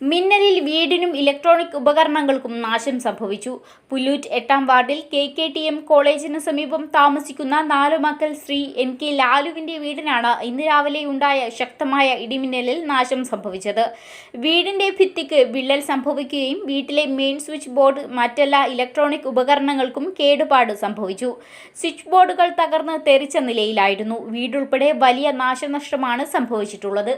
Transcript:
മിന്നലിൽ വീടിനും ഇലക്ട്രോണിക് ഉപകരണങ്ങൾക്കും നാശം സംഭവിച്ചു. പുല്ലൂറ്റ് എട്ടാം വാർഡിൽ കെ കെ ടി എം കോളേജിന് സമീപം താമസിക്കുന്ന നാലു മക്കൾ ശ്രീ എൻ കെ ലാലുവിന്റെ വീടിനാണ് ഇന്ന് രാവിലെ ഉണ്ടായ ശക്തമായ ഇടിമിന്നലിൽ നാശം സംഭവിച്ചത്. വീടിന്റെ ഭിത്തിക്ക് വിള്ളൽ സംഭവിക്കുകയും വീട്ടിലെ മെയിൻ സ്വിച്ച് ബോർഡ് മറ്റെല്ലാ ഇലക്ട്രോണിക് ഉപകരണങ്ങൾക്കും കേടുപാട് സംഭവിച്ചു. സ്വിച്ച് ബോർഡുകൾ തകർന്ന് തെറിച്ച നിലയിലായിരുന്നു. വീടുൾപ്പെടെ വലിയ നാശനഷ്ടമാണ് സംഭവിച്ചിട്ടുള്ളത്.